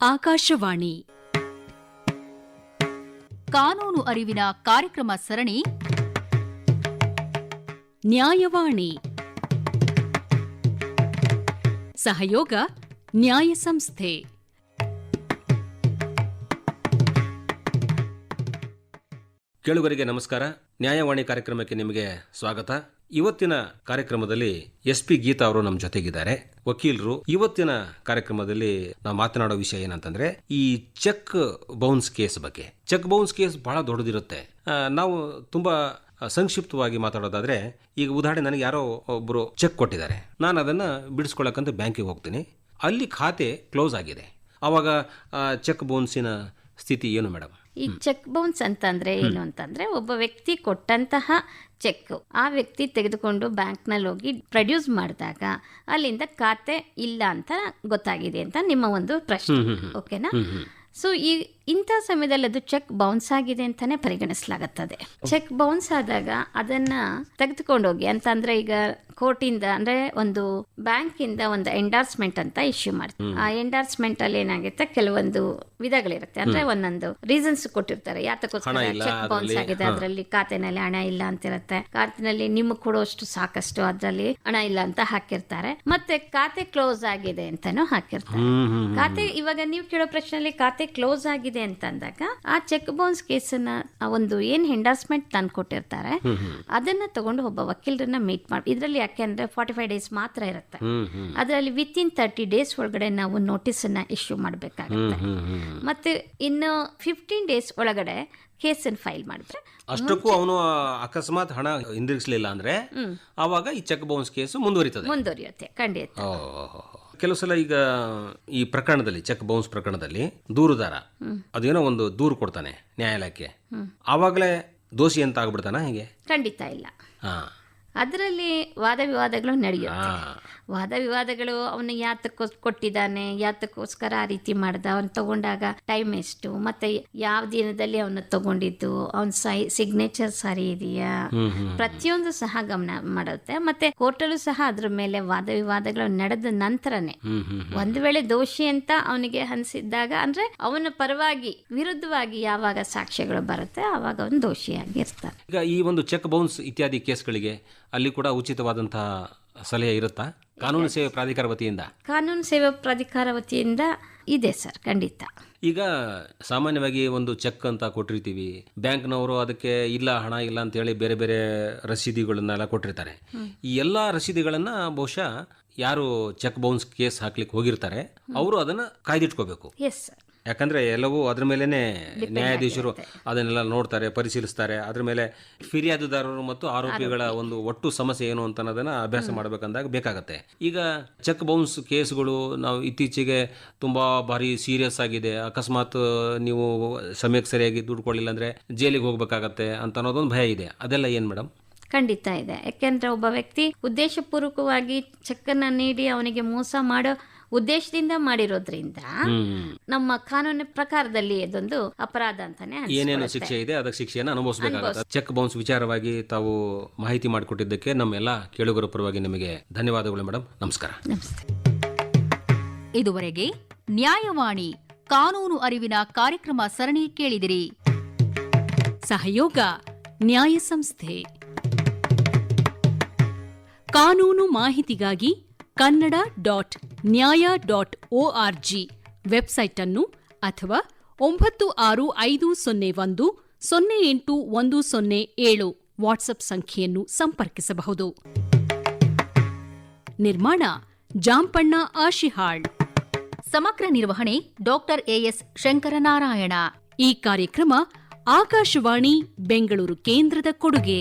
ಆಕಾಶವಾಣಿ. ಕಾನೂನು ಅರಿವಿನ ಕಾರ್ಯಕ್ರಮ ಸರಣಿ. ನ್ಯಾಯವಾಣಿ. ಸಹಯೋಗ ನ್ಯಾಯ ಸಂಸ್ಥೆ. ಕೇಳುಗರಿಗೆ ನಮಸ್ಕಾರ. ನ್ಯಾಯವಾಣಿ ಕಾರ್ಯಕ್ರಮಕ್ಕೆ ನಿಮಗೆ ಸ್ವಾಗತ. ಇವತ್ತಿನ ಕಾರ್ಯಕ್ರಮದಲ್ಲಿ ಎಸ್ ಪಿ ಗೀತಾ ಅವರು ನಮ್ಮ ಜೊತೆಗಿದ್ದಾರೆ. ವಕೀಲರು, ಇವತ್ತಿನ ಕಾರ್ಯಕ್ರಮದಲ್ಲಿ ನಾವು ಮಾತನಾಡೋ ವಿಷಯ ಏನಂತಂದ್ರೆ, ಈ ಚೆಕ್ ಬೌನ್ಸ್ ಕೇಸ್ ಬಗ್ಗೆ. ಚೆಕ್ ಬೌನ್ಸ್ ಕೇಸ್ ಬಹಳ ದೊಡ್ಡದಿರುತ್ತೆ. ನಾವು ತುಂಬಾ ಸಂಕ್ಷಿಪ್ತವಾಗಿ ಮಾತಾಡೋದಾದ್ರೆ, ಈಗ ಉದಾಹರಣೆ ನನಗೆ ಯಾರೋ ಒಬ್ಬರು ಚೆಕ್ ಕೊಟ್ಟಿದ್ದಾರೆ. ನಾನು ಅದನ್ನ ಬಿಡಿಸ್ಕೊಳ್ಳಕಂತ ಬ್ಯಾಂಕಿಗೆ ಹೋಗ್ತೀನಿ. ಅಲ್ಲಿ ಖಾತೆ ಕ್ಲೋಸ್ ಆಗಿದೆ. ಆವಾಗ ಚೆಕ್ ಬೌನ್ಸಿನ ಸ್ಥಿತಿ ಏನು ಮೇಡಮ್? ಈ ಚೆಕ್ ಬೌನ್ಸ್ ಅಂತಂದ್ರೆ ಏನು ಅಂತಂದ್ರೆ ಒಬ್ಬ ವ್ಯಕ್ತಿ ಕೊಟ್ಟಂತಹ ಚೆಕ್. ಆ ವ್ಯಕ್ತಿ ತೆಗೆದುಕೊಂಡು ಬ್ಯಾಂಕ್ನಲ್ಲಿ ಹೋಗಿ ಪ್ರೊಡ್ಯೂಸ್ ಮಾಡಿದಾಗ ಅಲ್ಲಿಂದ ಖಾತೆ ಇಲ್ಲ ಅಂತ ಗೊತ್ತಾಗಿದೆ ಅಂತ ನಿಮ್ಮ ಒಂದು ಪ್ರಶ್ನೆ. ಓಕೆನಾ? ಸೊ ಈ ಇಂಥ ಸಮಯದಲ್ಲಿ ಅದು ಚೆಕ್ ಬೌನ್ಸ್ ಆಗಿದೆ ಅಂತಾನೆ ಪರಿಗಣಿಸಲಾಗುತ್ತದೆ. ಚೆಕ್ ಬೌನ್ಸ್ ಆದಾಗ ಅದನ್ನ ತೆಗೆದುಕೊಂಡೋಗಿ ಅಂತಂದ್ರೆ ಈಗ ಕೋರ್ಟಿಂದ ಅಂದ್ರೆ ಒಂದು ಬ್ಯಾಂಕ್ ಇಂದ ಒಂದು ಎಂಡಾರ್ಸ್ಮೆಂಟ್ ಅಂತ ಇಶ್ಯೂ ಮಾಡ್ತಾರೆ. ಆ ಎಂಡಾರ್ಸ್ಮೆಂಟ್ ಅಲ್ಲಿ ಏನಾಗುತ್ತೆ? ಕೆಲವೊಂದು ವಿಧಗಳಿರುತ್ತೆ. ಅಂದ್ರೆ ಒಂದೊಂದು ರೀಸನ್ಸ್ ಕೊಟ್ಟಿರ್ತಾರೆ. ಯಾತಕ್ಕೋಸ್ಕರ ಚೆಕ್ ಬೌನ್ಸ್ ಆಗಿದೆ ಅದರಲ್ಲಿ ಖಾತೆನಲ್ಲಿ ಹಣ ಇಲ್ಲ ಅಂತ ಇರುತ್ತೆ ಖಾತೆನಲ್ಲಿ ನಿಮ್ಗೆ ಕೊಡುವಷ್ಟು ಸಾಕಷ್ಟು ಅದರಲ್ಲಿ ಹಣ ಇಲ್ಲ ಅಂತ ಹಾಕಿರ್ತಾರೆ. ಮತ್ತೆ ಖಾತೆ ಕ್ಲೋಸ್ ಆಗಿದೆ ಅಂತಾನು ಹಾಕಿರ್ತಾರೆ. ಖಾತೆ ಇವಾಗ ನೀವು ಕೇಳೋ ಪ್ರಶ್ನೆಯಲ್ಲಿ ಖಾತೆ ಕ್ಲೋಸ್ ಆಗಿದೆ ಅಂತ ಅಂದಾಗ ಆ ಚೆಕ್ ಬೌನ್ಸ್ ಕೇಸನ್ನ ಒಂದು ಏನ್ ಎಂಡಾರ್ಸ್ಮೆಂಟ್ ತಂದು ಕೊಟ್ಟಿರ್ತಾರೆ ಅದನ್ನ ತಗೊಂಡು ಒಬ್ಬ ವಕೀಲರನ್ನ ಮೀಟ್ ಮಾಡಿ ಇದರಲ್ಲಿ ಯಾಕೆ ಅಂದ್ರೆ ಫಾರ್ಟಿ ಫೈವ್ ಡೇಸ್ ಮಾತ್ರ ಇರುತ್ತೆ. ಅದರಲ್ಲಿ ವಿತ್ ಇನ್ ತರ್ಟಿ ಡೇಸ್ ಒಳಗಡೆ ನಾವು ನೋಟಿಸ್ ಅನ್ನ ಇಶ್ಯೂ ಮಾಡಬೇಕಾಗುತ್ತೆ. ಮತ್ತೆ ಇನ್ನು ಫಿಫ್ಟೀನ್ ಡೇಸ್ ಒಳಗಡೆ ಕೇಸ್ ಕೇಸನ್ನು ಫೈಲ್ ಮಾಡಿದ್ರೆ ಅಷ್ಟಕ್ಕೂ ಅವನು ಅಕಸ್ಮಾತ್ ಹಣ ಹಿಂದಿರುಗಿಸಲಿಲ್ಲ ಅಂದ್ರೆ ಆವಾಗ ಈ ಚೆಕ್ ಬೌನ್ಸ್ ಕೇಸ್ ಮುಂದುವರಿತದೆ. ಮುಂದುವರಿಯುತ್ತೆ ಖಂಡಿತ. ಕೆಲವು ಸಲ ಈಗ ಈ ಪ್ರಕರಣದಲ್ಲಿ ಚೆಕ್ ಬೌನ್ಸ್ ಪ್ರಕರಣದಲ್ಲಿ ದೂರುದಾರ ಅದೇನೋ ಒಂದು ದೂರು ಕೊಡ್ತಾನೆ ನ್ಯಾಯಾಲಯಕ್ಕೆ. ಆವಾಗಲೇ ದೋಷಿ ಅಂತ ಆಗ್ಬಿಡ್ತಾನ ಹೀಗೆ? ಖಂಡಿತ ಇಲ್ಲ. ಹಾ. ಅದರಲ್ಲಿ ವಾದ ವಿವಾದಗಳು ನಡೆಯುತ್ತೆ. ವಾದ ವಿವಾದಗಳು ಅವನು ಯಾತಕ್ಕೋಸ್ ಕೊಟ್ಟಿದ್ದಾನೆ ಯಾತಕ್ಕೋಸ್ಕರ ಆ ರೀತಿ ಮಾಡ್ದ ಅವನು ತಗೊಂಡಾಗ ಟೈಮ್ ಎಷ್ಟು ಮತ್ತೆ ಯಾವ ದಿನದಲ್ಲಿ ಅವನು ತಗೊಂಡಿದ್ದು ಅವನ ಸೈ ಸಿಗ್ನೇಚರ್ ಸರಿ ಇದೆಯಾ? ಪ್ರತಿಯೊಂದು ಸಹ ಗಮನ ಮಾಡುತ್ತೆ. ಮತ್ತೆ ಕೋರ್ಟಲ್ಲೂ ಸಹ ಅದ್ರ ಮೇಲೆ ವಾದ ವಿವಾದಗಳು ನಡೆದ ನಂತರನೇ ಒಂದು ವೇಳೆ ದೋಷಿ ಅಂತ ಅವನಿಗೆ ಹನ್ಸಿದ್ದಾಗ ಅಂದ್ರೆ ಅವನ ಪರವಾಗಿ ವಿರುದ್ಧವಾಗಿ ಯಾವಾಗ ಸಾಕ್ಷ್ಯಗಳು ಬರುತ್ತೆ ಅವಾಗ ಅವನು ದೋಷಿಯಾಗಿರ್ತಾನೆ. ಈಗ ಈ ಒಂದು ಚೆಕ್ ಬೌನ್ಸ್ ಇತ್ಯಾದಿ ಕೇಸ್ಗಳಿಗೆ ಅಲ್ಲಿ ಕೂಡ ಉಚಿತವಾದಂತಹ ಸಲಹೆ ಇರುತ್ತಾ? ಕಾನೂನು ಸೇವೆ ಪ್ರಾಧಿಕಾರ ವತಿಯಿಂದ? ಕಾನೂನು ಸೇವಾ ಪ್ರಾಧಿಕಾರ ವತಿಯಿಂದ ಇದೆ ಸರ್ ಖಂಡಿತ. ಈಗ ಸಾಮಾನ್ಯವಾಗಿ ಒಂದು ಚೆಕ್ ಅಂತ ಕೊಟ್ಟಿರ್ತೀವಿ. ಬ್ಯಾಂಕ್ನವರು ಅದಕ್ಕೆ ಇಲ್ಲ ಹಣ ಇಲ್ಲ ಅಂತ ಹೇಳಿ ಬೇರೆ ಬೇರೆ ರಸೀದಿಗಳನ್ನೆಲ್ಲ ಕೊಟ್ಟಿರ್ತಾರೆ. ಈ ಎಲ್ಲ ರಸೀದಿಗಳನ್ನ ಬಹುಶಃ ಯಾರು ಚೆಕ್ ಬೌನ್ಸ್ ಕೇಸ್ ಹಾಕ್ಲಿಕ್ಕೆ ಹೋಗಿರ್ತಾರೆ ಅವರು ಅದನ್ನ ಕಾಯ್ದಿಟ್ಕೋಬೇಕು. ಎಸ್ ಸರ್ ಯಾಕಂದ್ರೆ ಎಲ್ಲವೂ ಅದ್ರ ಮೇಲೆನೆ ನ್ಯಾಯಾಧೀಶರು ಅದನ್ನೆಲ್ಲ ನೋಡ್ತಾರೆ ಪರಿಶೀಲಿಸ್ತಾರೆ. ಅದ್ರ ಮೇಲೆ ಫಿರ್ಯಾದುದಾರರು ಮತ್ತು ಆರೋಪಿಗಳ ಒಂದು ಒಟ್ಟು ಸಮಸ್ಯೆ ಏನು ಅಂತ ಅನ್ನೋದನ್ನ ಅಭ್ಯಾಸ ಮಾಡಬೇಕಂದಾಗ ಬೇಕಾಗತ್ತೆ. ಈಗ ಚೆಕ್ ಬೌನ್ಸ್ ಕೇಸ್ಗಳು ನಾವು ಇತ್ತೀಚೆಗೆ ತುಂಬಾ ಭಾರಿ ಸೀರಿಯಸ್ ಆಗಿದೆ. ಅಕಸ್ಮಾತ್ ನೀವು ಸಮಯಕ್ಕೆ ಸರಿಯಾಗಿ ದುಡ್ಡು ಕೊಡಲಿಲ್ಲ ಅಂದ್ರೆ ಜೈಲಿಗೆ ಹೋಗ್ಬೇಕಾಗತ್ತೆ ಅಂತ ಅನ್ನೋದೊಂದು ಭಯ ಇದೆ. ಅದೆಲ್ಲ ಏನ್ ಮೇಡಮ್ ಖಂಡಿತ ಇದೆ. ಯಾಕೆಂದ್ರೆ ಒಬ್ಬ ವ್ಯಕ್ತಿ ಉದ್ದೇಶಪೂರ್ವಕವಾಗಿ ಅನ್ನ ನೀಡಿ ಅವನಿಗೆ ಮೋಸ ಮಾಡೋ ಉದ್ದೇಶದಿಂದ ಮಾಡಿರೋದ್ರಿಂದ ನಮ್ಮ ಕಾನೂನಿನ ಪ್ರಕಾರದಲ್ಲಿ ಇದೊಂದು ಅಪರಾಧ ಅಂತಾನೆ ಏನೇನು. ಶಿಕ್ಷೆ ಇದೆ ಅದಕ್ಕೆ ಶಿಕ್ಷೆಯನ್ನು ಅನುಭವಿಸಬೇಕಾಗುತ್ತೆ. ಚೆಕ್ ಬೌನ್ಸ್ ವಿಚಾರವಾಗಿ ತಾವು ಮಾಹಿತಿ ಮಾಡಿಕೊಟ್ಟಿದ್ದಕ್ಕೆ ನಮ್ಮೆಲ್ಲ ಕೇಳುಗರ ಪರವಾಗಿ ನಿಮಗೆ ಧನ್ಯವಾದಗಳು ಮೇಡಮ್ ನಮಸ್ಕಾರ. ಇದುವರೆಗೆ ನ್ಯಾಯವಾಣಿ ಕಾನೂನು ಅರಿವಿನ ಕಾರ್ಯಕ್ರಮ ಸರಣಿ ಕೇಳಿದಿರಿ. ಸಹಯೋಗ ನ್ಯಾಯ ಸಂಸ್ಥೆ. ಕಾನೂನು ಮಾಹಿತಿಗಾಗಿ Kannada dot Nyaya dot ORG website ಅನ್ನು ಅಥವಾ ಒಂಬತ್ತು ಆರು ಐದು ಸೊನ್ನೆ ಒಂದು ಸೊನ್ನೆ ಎಂಟು ಒಂದು ಸೊನ್ನೆ ಏಳು ವಾಟ್ಸ್ಆಪ್ ಸಂಖ್ಯೆಯನ್ನು ಸಂಪರ್ಕಿಸಬಹುದು. ನಿರ್ಮಾಣ ಜಾಂಪಣ್ಣ ಆಶಿಹಾಳ್. ಸಮಗ್ರ ನಿರ್ವಹಣೆ ಡಾಕ್ಟರ್ ಎಎಸ್ ಶಂಕರನಾರಾಯಣ. ಈ ಕಾರ್ಯಕ್ರಮ ಆಕಾಶವಾಣಿ ಬೆಂಗಳೂರು ಕೇಂದ್ರದ ಕೊಡುಗೆ.